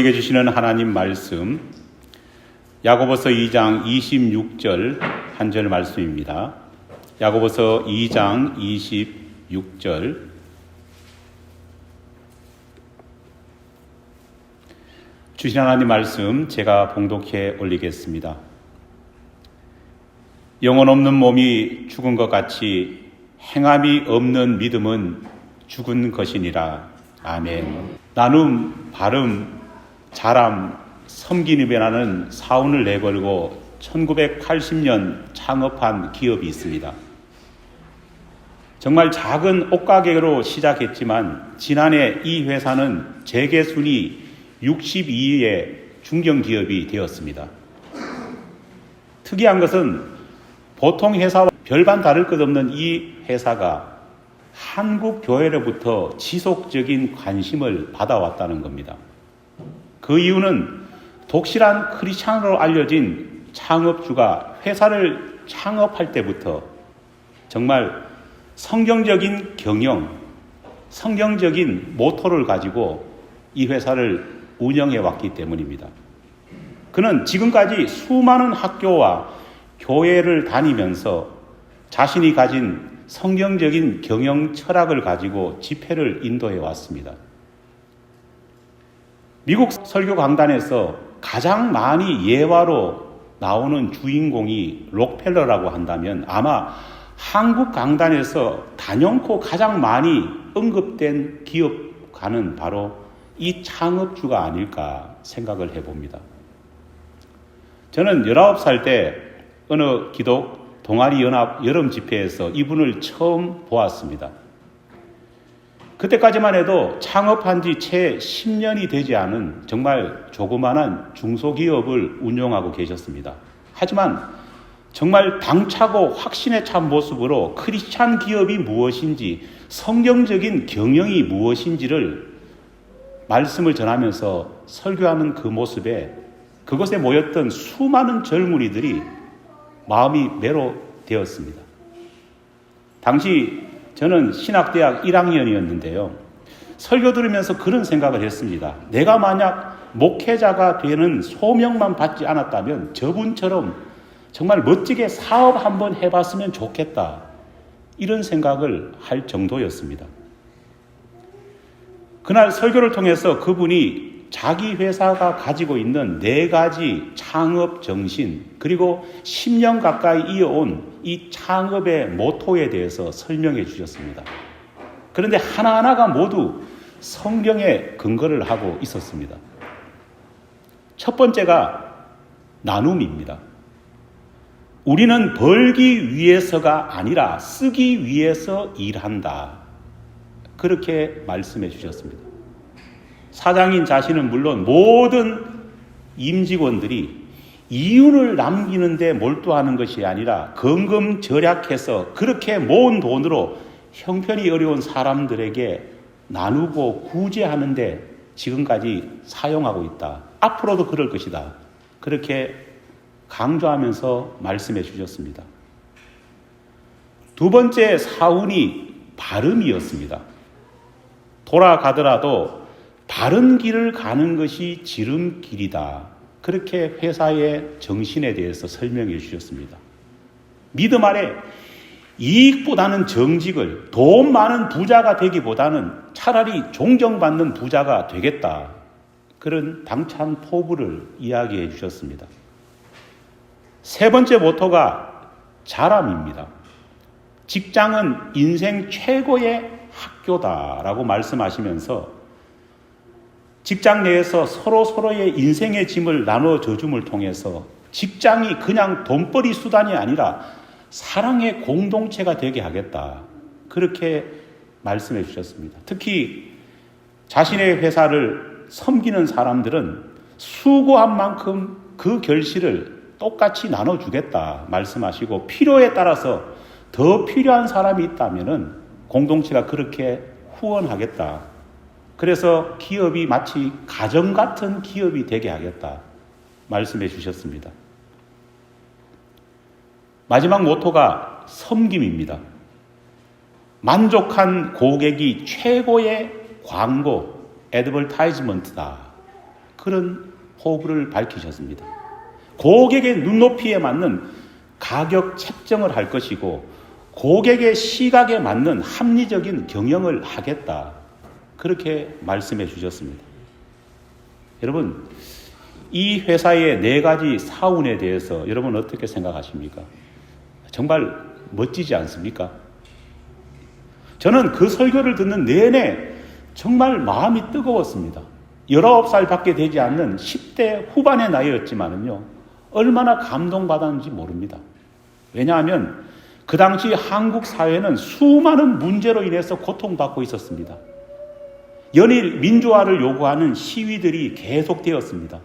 우리에게 주시는 하나님 말씀 야고보서 2장 26절 한 절 말씀입니다. 야고보서 2장 26절 주신 하나님 말씀 제가 봉독해 올리겠습니다. 영혼 없는 몸이 죽은 것 같이 행함이 없는 믿음은 죽은 것이니라. 아멘. 나눔, 발음, 자람, 섬기는이라는 사운을 내걸고 1980년 창업한 기업이 있습니다. 정말 작은 옷가게로 시작했지만 지난해 이 회사는 재계 순위 62위의 중견 기업이 되었습니다. 특이한 것은 보통 회사와 별반 다를 것 없는 이 회사가 한국 교회로부터 지속적인 관심을 받아왔다는 겁니다. 그 이유는 독실한 크리스찬으로 알려진 창업주가 회사를 창업할 때부터 정말 성경적인 경영, 성경적인 모토를 가지고 이 회사를 운영해 왔기 때문입니다. 그는 지금까지 수많은 학교와 교회를 다니면서 자신이 가진 성경적인 경영 철학을 가지고 집회를 인도해 왔습니다. 미국 설교 강단에서 가장 많이 예화로 나오는 주인공이 록펠러라고 한다면 아마 한국 강단에서 단연코 가장 많이 언급된 기업가는 바로 이 창업주가 아닐까 생각을 해봅니다. 저는 19살 때 어느 기독 동아리 연합 여름 집회에서 이분을 처음 보았습니다. 그때까지만 해도 창업한 지 채 10년이 되지 않은 정말 조그마한 중소기업을 운영하고 계셨습니다. 하지만 정말 당차고 확신에 찬 모습으로 크리스찬 기업이 무엇인지 성경적인 경영이 무엇인지를 말씀을 전하면서 설교하는 그 모습에 그곳에 모였던 수많은 젊은이들이 마음이 매로 되었습니다. 당시 저는 신학대학 1학년이었는데요. 설교 들으면서 그런 생각을 했습니다. 내가 만약 목회자가 되는 소명만 받지 않았다면 저분처럼 정말 멋지게 사업 한번 해봤으면 좋겠다. 이런 생각을 할 정도였습니다. 그날 설교를 통해서 그분이 자기 회사가 가지고 있는 네 가지 창업 정신, 그리고 10년 가까이 이어온 이 창업의 모토에 대해서 설명해 주셨습니다. 그런데 하나하나가 모두 성경에 근거를 하고 있었습니다. 첫 번째가 나눔입니다. 우리는 벌기 위해서가 아니라 쓰기 위해서 일한다. 그렇게 말씀해 주셨습니다. 사장인 자신은 물론 모든 임직원들이 이윤을 남기는데 몰두하는 것이 아니라 금금 절약해서 그렇게 모은 돈으로 형편이 어려운 사람들에게 나누고 구제하는데 지금까지 사용하고 있다. 앞으로도 그럴 것이다. 그렇게 강조하면서 말씀해 주셨습니다. 두 번째 사운이 발음이었습니다. 돌아가더라도 바른 길을 가는 것이 지름길이다. 그렇게 회사의 정신에 대해서 설명해 주셨습니다. 믿음 아래 이익보다는 정직을 돈 많은 부자가 되기보다는 차라리 존경받는 부자가 되겠다. 그런 당찬 포부를 이야기해 주셨습니다. 세 번째 모토가 자람입니다. 직장은 인생 최고의 학교다라고 말씀하시면서 직장 내에서 서로 서로의 인생의 짐을 나눠 줘줌을 통해서 직장이 그냥 돈벌이 수단이 아니라 사랑의 공동체가 되게 하겠다. 그렇게 말씀해 주셨습니다. 특히 자신의 회사를 섬기는 사람들은 수고한 만큼 그 결실을 똑같이 나눠주겠다 말씀하시고 필요에 따라서 더 필요한 사람이 있다면은 공동체가 그렇게 후원하겠다. 그래서 기업이 마치 가정 같은 기업이 되게 하겠다. 말씀해 주셨습니다. 마지막 모토가 섬김입니다. 만족한 고객이 최고의 광고, 애드벌타이즈먼트다. 그런 호불을 밝히셨습니다. 고객의 눈높이에 맞는 가격 책정을 할 것이고 고객의 시각에 맞는 합리적인 경영을 하겠다. 그렇게 말씀해 주셨습니다. 여러분, 이 회사의 네 가지 사운에 대해서 여러분 어떻게 생각하십니까? 정말 멋지지 않습니까? 저는 그 설교를 듣는 내내 정말 마음이 뜨거웠습니다. 19살 밖에 되지 않는 10대 후반의 나이였지만은요, 얼마나 감동받았는지 모릅니다. 왜냐하면 그 당시 한국 사회는 수많은 문제로 인해서 고통받고 있었습니다. 연일 민주화를 요구하는 시위들이 계속되었습니다.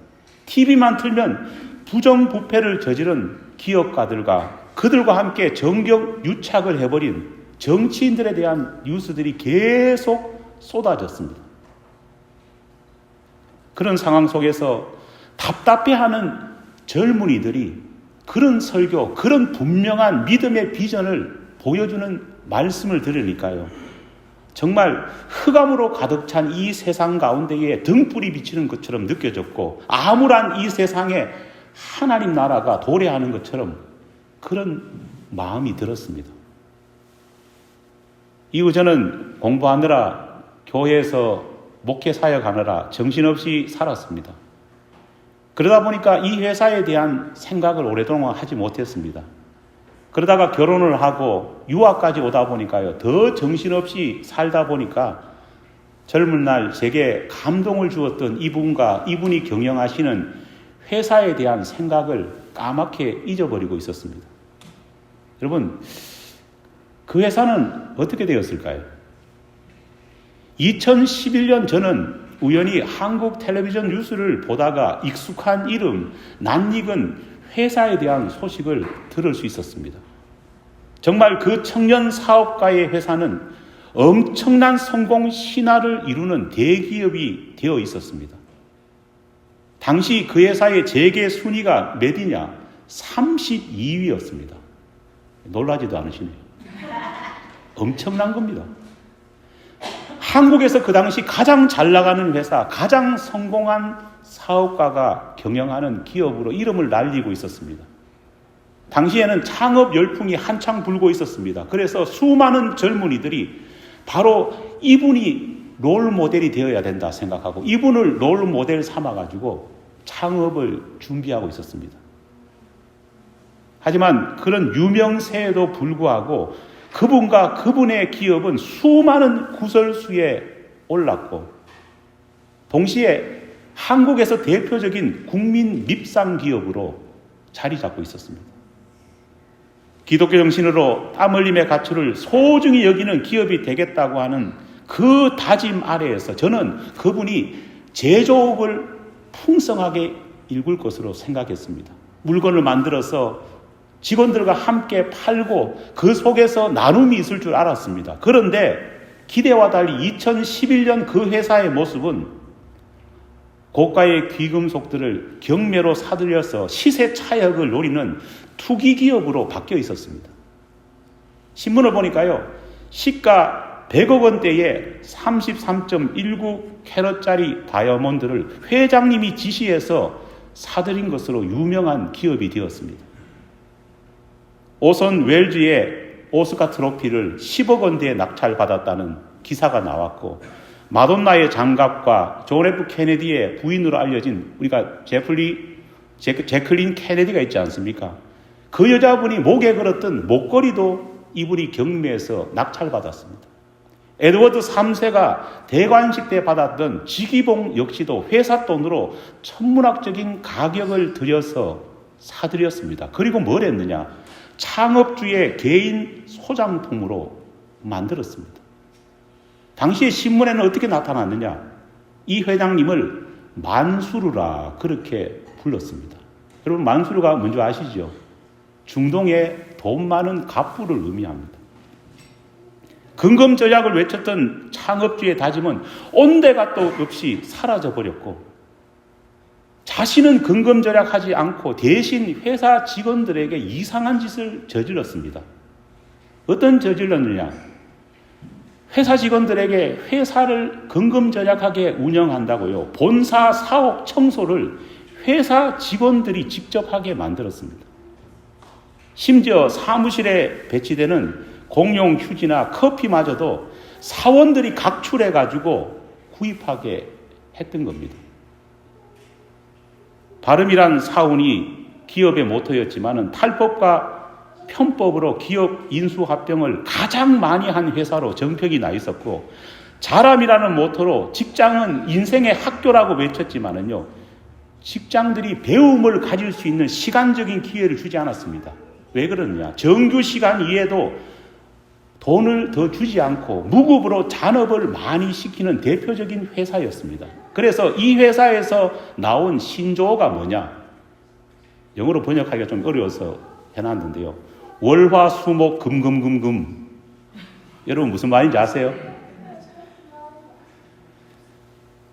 TV만 틀면 부정부패를 저지른 기업가들과 그들과 함께 정경 유착을 해버린 정치인들에 대한 뉴스들이 계속 쏟아졌습니다. 그런 상황 속에서 답답해하는 젊은이들이 그런 설교, 그런 분명한 믿음의 비전을 보여주는 말씀을 들으니까요. 정말 흑암으로 가득 찬 이 세상 가운데에 등불이 비치는 것처럼 느껴졌고 암울한 이 세상에 하나님 나라가 도래하는 것처럼 그런 마음이 들었습니다. 이후 저는 공부하느라 교회에서 목회 사역하느라 정신없이 살았습니다. 그러다 보니까 이 회사에 대한 생각을 오랫동안 하지 못했습니다. 그러다가 결혼을 하고 유학까지 오다 보니까요, 더 정신없이 살다 보니까 젊은 날 제게 감동을 주었던 이분과 이분이 경영하시는 회사에 대한 생각을 까맣게 잊어버리고 있었습니다. 여러분, 그 회사는 어떻게 되었을까요? 2011년 저는 우연히 한국 텔레비전 뉴스를 보다가 익숙한 이름, 낯익은 회사에 대한 소식을 들을 수 있었습니다. 정말 그 청년 사업가의 회사는 엄청난 성공 신화를 이루는 대기업이 되어 있었습니다. 당시 그 회사의 재계 순위가 몇이냐? 32위였습니다. 놀라지도 않으시네요. 엄청난 겁니다. 한국에서 그 당시 가장 잘 나가는 회사, 가장 성공한 사업가가 경영하는 기업으로 이름을 날리고 있었습니다. 당시에는 창업 열풍이 한창 불고 있었습니다. 그래서 수많은 젊은이들이 바로 이분이 롤 모델이 되어야 된다 생각하고 이분을 롤 모델 삼아가지고 창업을 준비하고 있었습니다. 하지만 그런 유명세에도 불구하고 그분과 그분의 기업은 수많은 구설수에 올랐고 동시에 한국에서 대표적인 국민 밉상 기업으로 자리 잡고 있었습니다. 기독교 정신으로 땀 흘림의 가치를 소중히 여기는 기업이 되겠다고 하는 그 다짐 아래에서 저는 그분이 제조업을 풍성하게 일굴 것으로 생각했습니다. 물건을 만들어서 직원들과 함께 팔고 그 속에서 나눔이 있을 줄 알았습니다. 그런데 기대와 달리 2011년 그 회사의 모습은 고가의 귀금속들을 경매로 사들여서 시세 차익을 노리는 투기 기업으로 바뀌어 있었습니다. 신문을 보니까요. 시가 100억 원대의 33.19 캐럿짜리 다이아몬드를 회장님이 지시해서 사들인 것으로 유명한 기업이 되었습니다. 오선 웰즈의 오스카 트로피를 10억 원대에 낙찰받았다는 기사가 나왔고 마돈나의 장갑과 존 F 케네디의 부인으로 알려진 우리가 제플리 제클린 케네디가 있지 않습니까? 그 여자분이 목에 걸었던 목걸이도 이분이 경매에서 낙찰받았습니다. 에드워드 3세가 대관식 때 받았던 지기봉 역시도 회사 돈으로 천문학적인 가격을 들여서 사들였습니다. 그리고 뭘 했느냐? 창업주의 개인 소장품으로 만들었습니다. 당시에 신문에는 어떻게 나타났느냐? 이 회장님을 만수르라 그렇게 불렀습니다. 여러분 만수르가 뭔지 아시죠? 중동의 돈 많은 갑부를 의미합니다. 근검 전략을 외쳤던 창업주의 다짐은 온데가 또 없이 사라져 버렸고 자신은 근검 절약하지 않고 대신 회사 직원들에게 이상한 짓을 저질렀습니다. 어떤 저질렀느냐? 회사 직원들에게 회사를 근검 절약하게 운영한다고요. 본사 사옥 청소를 회사 직원들이 직접 하게 만들었습니다. 심지어 사무실에 배치되는 공용 휴지나 커피마저도 사원들이 각출해 가지고 구입하게 했던 겁니다. 발음이란 사운이 기업의 모토였지만은 탈법과 편법으로 기업 인수 합병을 가장 많이 한 회사로 정평이 나 있었고 자람이라는 모토로 직장은 인생의 학교라고 외쳤지만은요 직장들이 배움을 가질 수 있는 시간적인 기회를 주지 않았습니다. 왜 그러느냐? 정규 시간 이에도 돈을 더 주지 않고 무급으로 잔업을 많이 시키는 대표적인 회사였습니다. 그래서 이 회사에서 나온 신조어가 뭐냐? 영어로 번역하기가 좀 어려워서 해놨는데요. 월화수목 금금금금. 여러분 무슨 말인지 아세요?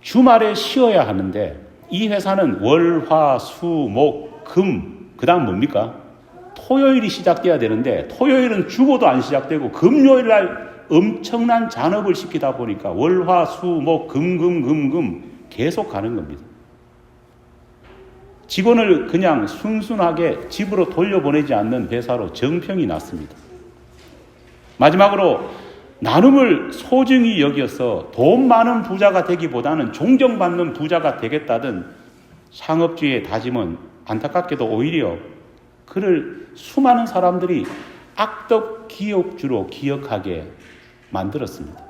주말에 쉬어야 하는데 이 회사는 월화수목 금 그다음 뭡니까? 토요일이 시작돼야 되는데 토요일은 죽어도 안 시작되고 금요일 날 엄청난 잔업을 시키다 보니까 월화 수목 금금금금 계속 가는 겁니다. 직원을 그냥 순순하게 집으로 돌려보내지 않는 회사로 정평이 났습니다. 마지막으로 나눔을 소중히 여겨서 돈 많은 부자가 되기보다는 존경받는 부자가 되겠다던 상업주의의 다짐은 안타깝게도 오히려 그를 수많은 사람들이 악덕 기업주로 기억하게 만들었습니다.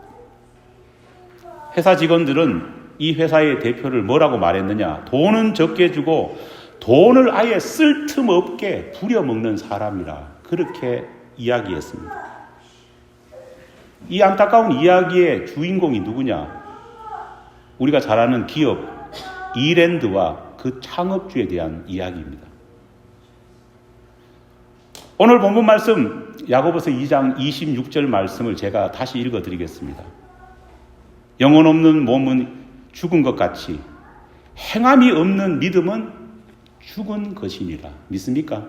회사 직원들은 이 회사의 대표를 뭐라고 말했느냐? 돈은 적게 주고 돈을 아예 쓸 틈 없게 부려먹는 사람이라 그렇게 이야기했습니다. 이 안타까운 이야기의 주인공이 누구냐? 우리가 잘 아는 기업 이랜드와 그 창업주에 대한 이야기입니다. 오늘 본문 말씀 야고보서 2장 26절 말씀을 제가 다시 읽어 드리겠습니다. 영혼 없는 몸은 죽은 것 같이 행함이 없는 믿음은 죽은 것이니라. 믿습니까?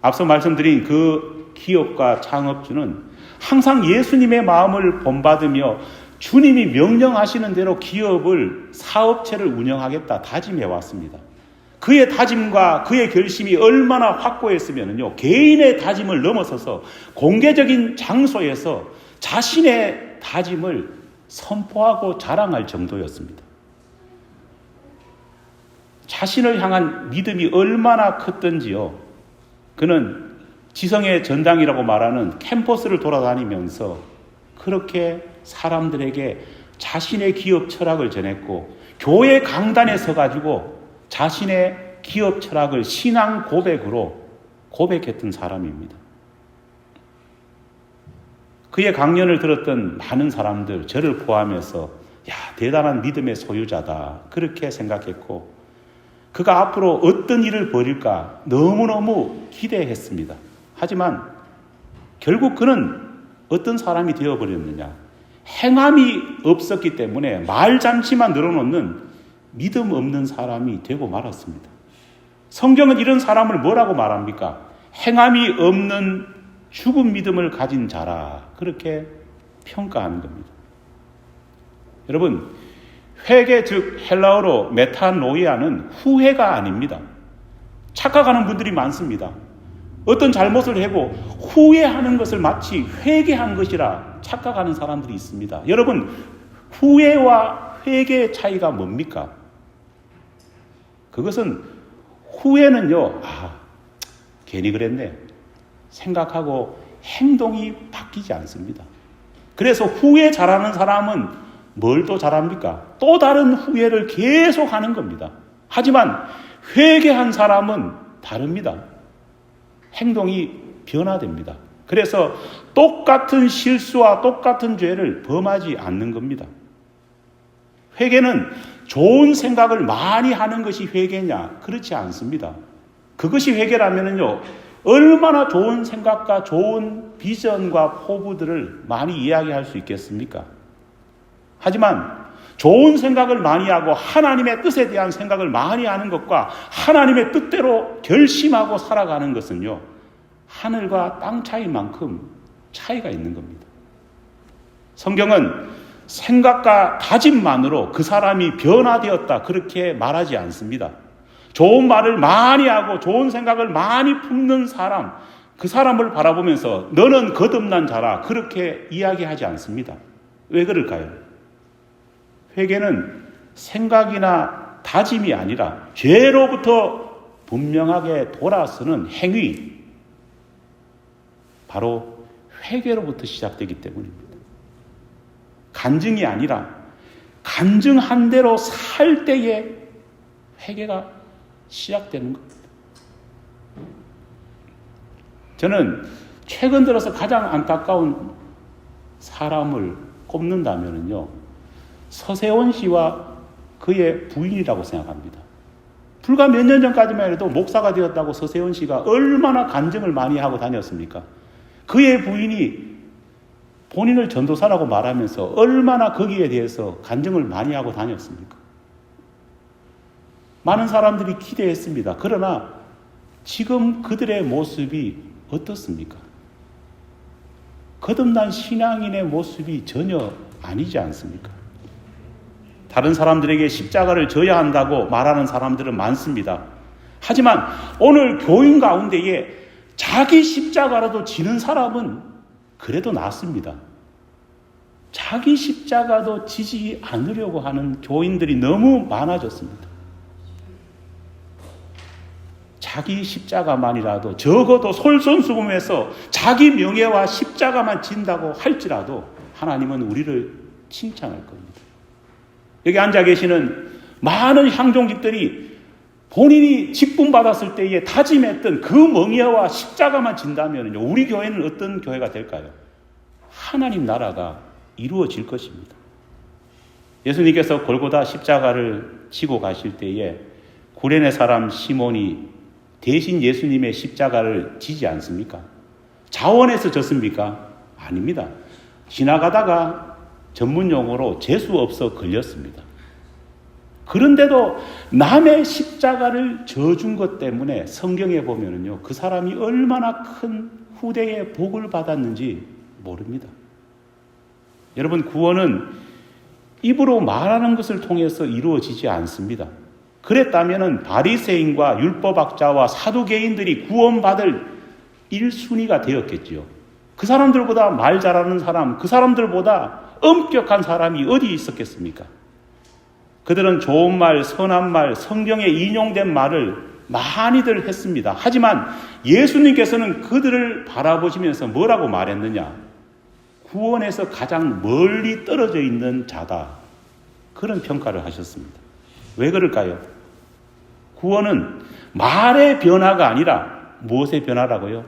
앞서 말씀드린 그 기업과 창업주는 항상 예수님의 마음을 본받으며 주님이 명령하시는 대로 기업을 사업체를 운영하겠다 다짐해 왔습니다. 그의 다짐과 그의 결심이 얼마나 확고했으면요. 개인의 다짐을 넘어서서 공개적인 장소에서 자신의 다짐을 선포하고 자랑할 정도였습니다. 자신을 향한 믿음이 얼마나 컸던지요. 그는 지성의 전당이라고 말하는 캠퍼스를 돌아다니면서 그렇게 사람들에게 자신의 기업 철학을 전했고 교회 강단에 서가지고 자신의 기업 철학을 신앙 고백으로 고백했던 사람입니다. 그의 강연을 들었던 많은 사람들, 저를 포함해서, 야, 대단한 믿음의 소유자다. 그렇게 생각했고, 그가 앞으로 어떤 일을 벌일까 너무너무 기대했습니다. 하지만, 결국 그는 어떤 사람이 되어버렸느냐. 행함이 없었기 때문에 말잔치만 늘어놓는 믿음 없는 사람이 되고 말았습니다. 성경은 이런 사람을 뭐라고 말합니까? 행함이 없는 죽은 믿음을 가진 자라. 그렇게 평가하는 겁니다. 여러분, 회개 즉 헬라어로 메타노이아는 후회가 아닙니다. 착각하는 분들이 많습니다. 어떤 잘못을 해고 후회하는 것을 마치 회개한 것이라 착각하는 사람들이 있습니다. 여러분, 후회와 회개의 차이가 뭡니까? 그것은 후회는요, 아, 괜히 그랬네. 생각하고 행동이 바뀌지 않습니다. 그래서 후회 잘하는 사람은 뭘 또 잘합니까? 또 다른 후회를 계속 하는 겁니다. 하지만 회개한 사람은 다릅니다. 행동이 변화됩니다. 그래서 똑같은 실수와 똑같은 죄를 범하지 않는 겁니다. 회개는 좋은 생각을 많이 하는 것이 회개냐? 그렇지 않습니다. 그것이 회개라면요. 얼마나 좋은 생각과 좋은 비전과 포부들을 많이 이야기할 수 있겠습니까? 하지만 좋은 생각을 많이 하고 하나님의 뜻에 대한 생각을 많이 하는 것과 하나님의 뜻대로 결심하고 살아가는 것은요, 하늘과 땅 차이만큼 차이가 있는 겁니다. 성경은 생각과 다짐만으로 그 사람이 변화되었다 그렇게 말하지 않습니다. 좋은 말을 많이 하고 좋은 생각을 많이 품는 사람, 그 사람을 바라보면서 너는 거듭난 자라 그렇게 이야기하지 않습니다. 왜 그럴까요? 회개는 생각이나 다짐이 아니라 죄로부터 분명하게 돌아서는 행위, 바로 회개로부터 시작되기 때문입니다. 간증이 아니라 간증한 대로 살 때에 회개가 시작되는 겁니다. 저는 최근 들어서 가장 안타까운 사람을 꼽는다면요. 서세원 씨와 그의 부인이라고 생각합니다. 불과 몇 년 전까지만 해도 목사가 되었다고 서세원 씨가 얼마나 간증을 많이 하고 다녔습니까? 그의 부인이 본인을 전도사라고 말하면서 얼마나 거기에 대해서 간증을 많이 하고 다녔습니까? 많은 사람들이 기대했습니다. 그러나 지금 그들의 모습이 어떻습니까? 거듭난 신앙인의 모습이 전혀 아니지 않습니까? 다른 사람들에게 십자가를 져야 한다고 말하는 사람들은 많습니다. 하지만 오늘 교인 가운데에 자기 십자가라도 지는 사람은 그래도 낫습니다. 자기 십자가도 지지 않으려고 하는 교인들이 너무 많아졌습니다. 자기 십자가만이라도 적어도 솔선수범해서 자기 명예와 십자가만 진다고 할지라도 하나님은 우리를 칭찬할 겁니다. 여기 앉아 계시는 많은 향종직들이 본인이 직분 받았을 때에 다짐했던 그 멍에와 십자가만 진다면 우리 교회는 어떤 교회가 될까요? 하나님 나라가 이루어질 것입니다. 예수님께서 골고다 십자가를 지고 가실 때에 구레네 사람 시몬이 대신 예수님의 십자가를 지지 않습니까? 자원해서 졌습니까? 아닙니다. 지나가다가 전문 용어로 재수 없어 걸렸습니다. 그런데도 남의 십자가를 져준 것 때문에 성경에 보면은요, 그 사람이 얼마나 큰 후대의 복을 받았는지 모릅니다. 여러분, 구원은 입으로 말하는 것을 통해서 이루어지지 않습니다. 그랬다면 바리새인과 율법학자와 사두개인들이 구원받을 1순위가 되었겠지요. 그 사람들보다 말 잘하는 사람, 그 사람들보다 엄격한 사람이 어디 있었겠습니까? 그들은 좋은 말, 선한 말, 성경에 인용된 말을 많이들 했습니다. 하지만 예수님께서는 그들을 바라보시면서 뭐라고 말했느냐? 구원에서 가장 멀리 떨어져 있는 자다. 그런 평가를 하셨습니다. 왜 그럴까요? 구원은 말의 변화가 아니라 무엇의 변화라고요?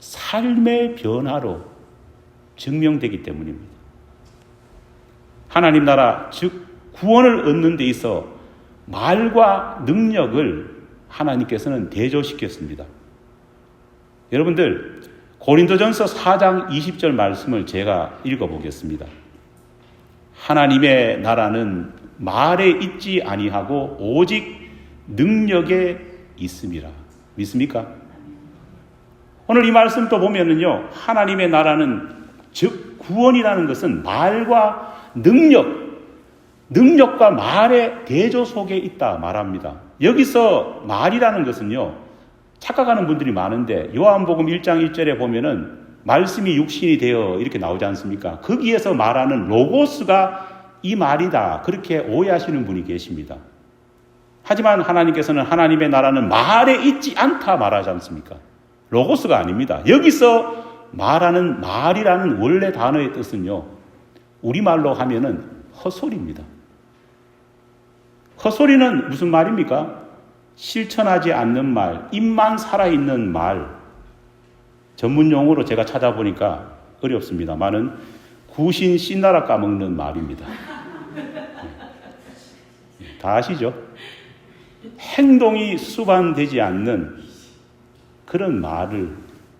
삶의 변화로 증명되기 때문입니다. 하나님 나라, 즉, 구원을 얻는 데 있어 말과 능력을 하나님께서는 대조시켰습니다. 여러분들, 고린도전서 4장 20절 말씀을 제가 읽어보겠습니다. 하나님의 나라는 말에 있지 아니하고 오직 능력에 있음이라. 믿습니까? 오늘 이 말씀 또 보면은요, 하나님의 나라는 즉 구원이라는 것은 말과 능력, 능력과 말의 대조 속에 있다 말합니다. 여기서 말이라는 것은요, 착각하는 분들이 많은데 요한복음 1장 1절에 보면은 말씀이 육신이 되어 이렇게 나오지 않습니까? 거기에서 말하는 로고스가 이 말이다. 그렇게 오해하시는 분이 계십니다. 하지만 하나님께서는 하나님의 나라는 말에 있지 않다 말하지 않습니까? 로고스가 아닙니다. 여기서 말하는 말이라는 원래 단어의 뜻은요, 우리말로 하면은 헛소리입니다. 헛소리는 무슨 말입니까? 실천하지 않는 말, 입만 살아있는 말. 전문 용어로 제가 찾아보니까 어렵습니다만은 구신 씨나라 까먹는 말입니다. 다 아시죠? 행동이 수반되지 않는 그런 말을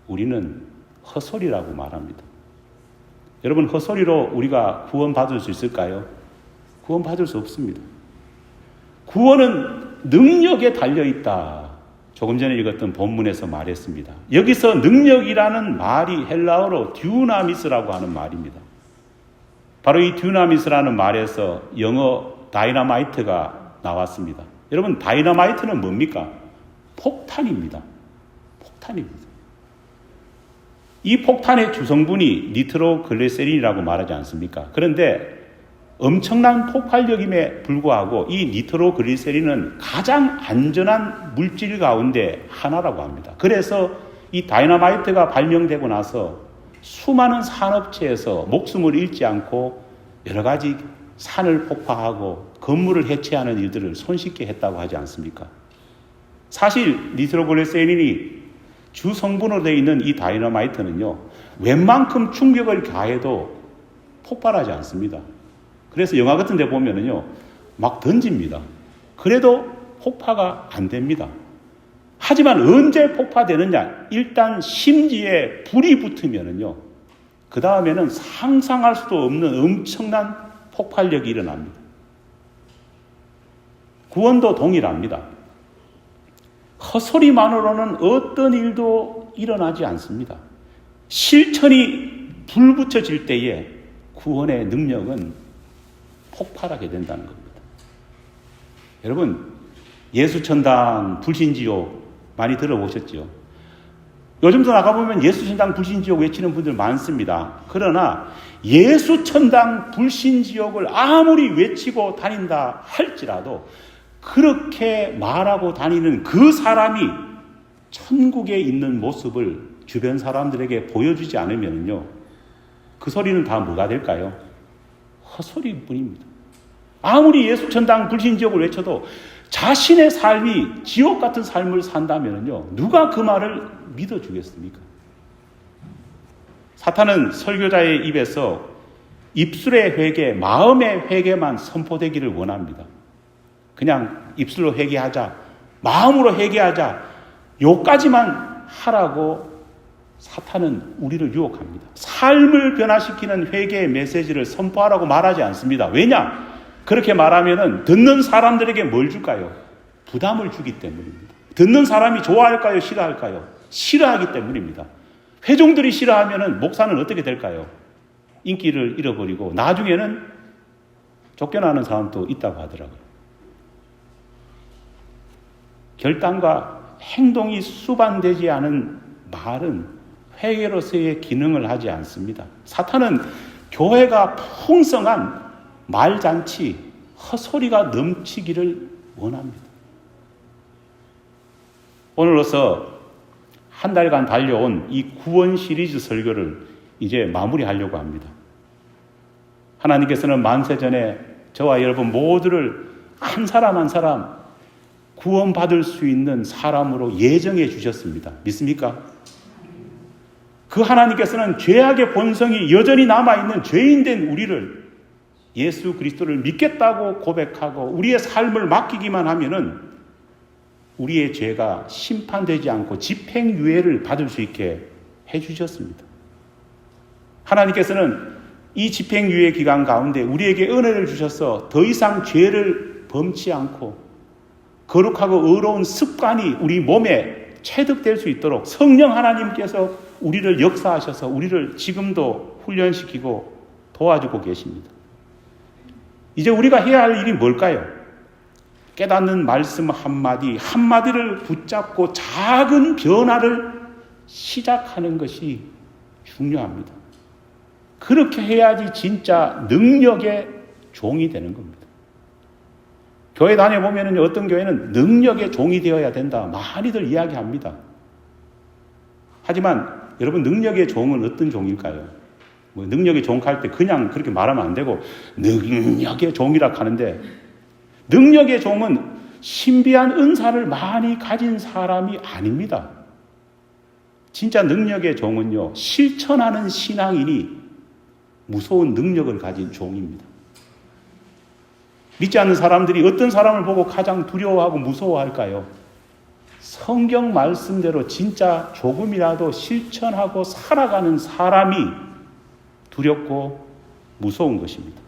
우리는 헛소리라고 말합니다. 여러분, 헛소리로 우리가 구원받을 수 있을까요? 구원받을 수 없습니다. 구원은 능력에 달려 있다. 조금 전에 읽었던 본문에서 말했습니다. 여기서 능력이라는 말이 헬라어로 듀나미스라고 하는 말입니다. 바로 이 듀나미스라는 말에서 영어 다이너마이트가 나왔습니다. 여러분, 다이너마이트는 뭡니까? 폭탄입니다. 폭탄입니다. 이 폭탄의 주성분이 니트로글리세린이라고 말하지 않습니까? 그런데 엄청난 폭발력임에 불구하고 이 니트로글리세린은 가장 안전한 물질 가운데 하나라고 합니다. 그래서 이 다이너마이트가 발명되고 나서 수많은 산업체에서 목숨을 잃지 않고 여러 가지 산을 폭파하고 건물을 해체하는 일들을 손쉽게 했다고 하지 않습니까? 사실 니트로글리세린이 주 성분으로 되어 있는 이 다이너마이트는요, 웬만큼 충격을 가해도 폭발하지 않습니다. 그래서 영화 같은 데 보면은요, 막 던집니다. 그래도 폭파가 안 됩니다. 하지만 언제 폭파되느냐? 일단 심지에 불이 붙으면은요, 그 다음에는 상상할 수도 없는 엄청난 폭발력이 일어납니다. 구원도 동일합니다. 헛소리만으로는 어떤 일도 일어나지 않습니다. 실천이 불붙여질 때에 구원의 능력은 폭발하게 된다는 겁니다. 여러분, 예수천당 불신지옥 많이 들어보셨죠? 요즘도 나가보면 예수천당 불신지옥 외치는 분들 많습니다. 그러나 예수천당 불신지옥을 아무리 외치고 다닌다 할지라도 그렇게 말하고 다니는 그 사람이 천국에 있는 모습을 주변 사람들에게 보여주지 않으면요. 그 소리는 다 뭐가 될까요? 헛소리 뿐입니다. 아무리 예수 천당 불신 지옥을 외쳐도 자신의 삶이 지옥 같은 삶을 산다면요. 누가 그 말을 믿어주겠습니까? 사탄은 설교자의 입에서 입술의 회개, 마음의 회개만 선포되기를 원합니다. 그냥 입술로 회개하자, 마음으로 회개하자, 요까지만 하라고 사탄은 우리를 유혹합니다. 삶을 변화시키는 회개의 메시지를 선포하라고 말하지 않습니다. 왜냐? 그렇게 말하면은 듣는 사람들에게 뭘 줄까요? 부담을 주기 때문입니다. 듣는 사람이 좋아할까요? 싫어할까요? 싫어하기 때문입니다. 회종들이 싫어하면은 목사는 어떻게 될까요? 인기를 잃어버리고 나중에는 쫓겨나는 사람도 있다고 하더라고요. 결단과 행동이 수반되지 않은 말은 회개로서의 기능을 하지 않습니다. 사탄은 교회가 풍성한 말잔치, 헛소리가 넘치기를 원합니다. 오늘로서 한 달간 달려온 이 구원 시리즈 설교를 이제 마무리하려고 합니다. 하나님께서는 만세 전에 저와 여러분 모두를 한 사람 한 사람 구원받을 수 있는 사람으로 예정해 주셨습니다. 믿습니까? 그 하나님께서는 죄악의 본성이 여전히 남아있는 죄인된 우리를 예수 그리스도를 믿겠다고 고백하고 우리의 삶을 맡기기만 하면은 우리의 죄가 심판되지 않고 집행유예를 받을 수 있게 해주셨습니다. 하나님께서는 이 집행유예 기간 가운데 우리에게 은혜를 주셔서 더 이상 죄를 범치 않고 거룩하고 의로운 습관이 우리 몸에 체득될 수 있도록 성령 하나님께서 우리를 역사하셔서 우리를 지금도 훈련시키고 도와주고 계십니다. 이제 우리가 해야 할 일이 뭘까요? 깨닫는 말씀 한마디, 한마디를 붙잡고 작은 변화를 시작하는 것이 중요합니다. 그렇게 해야지 진짜 능력의 종이 되는 겁니다. 교회 다녀보면 어떤 교회는 능력의 종이 되어야 된다. 많이들 이야기합니다. 하지만 여러분 능력의 종은 어떤 종일까요? 뭐 능력의 종 할 때 그냥 그렇게 말하면 안 되고 능력의 종이라 하는데 능력의 종은 신비한 은사를 많이 가진 사람이 아닙니다. 진짜 능력의 종은요, 실천하는 신앙인이 무서운 능력을 가진 종입니다. 믿지 않는 사람들이 어떤 사람을 보고 가장 두려워하고 무서워할까요? 성경 말씀대로 진짜 조금이라도 실천하고 살아가는 사람이 두렵고 무서운 것입니다.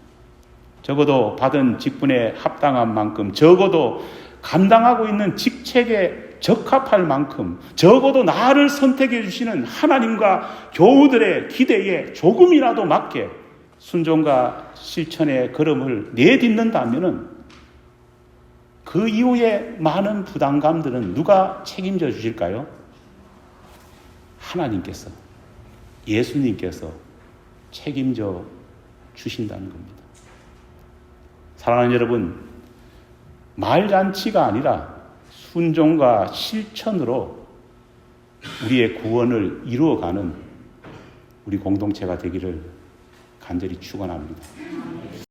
적어도 받은 직분에 합당한 만큼, 적어도 감당하고 있는 직책에 적합할 만큼, 적어도 나를 선택해 주시는 하나님과 교우들의 기대에 조금이라도 맞게 순종과 실천의 걸음을 내딛는다면은 그 이후에 많은 부담감들은 누가 책임져 주실까요? 하나님께서, 예수님께서 책임져 주신다는 겁니다. 사랑하는 여러분, 말잔치가 아니라 순종과 실천으로 우리의 구원을 이루어가는 우리 공동체가 되기를 간절히 축원합니다.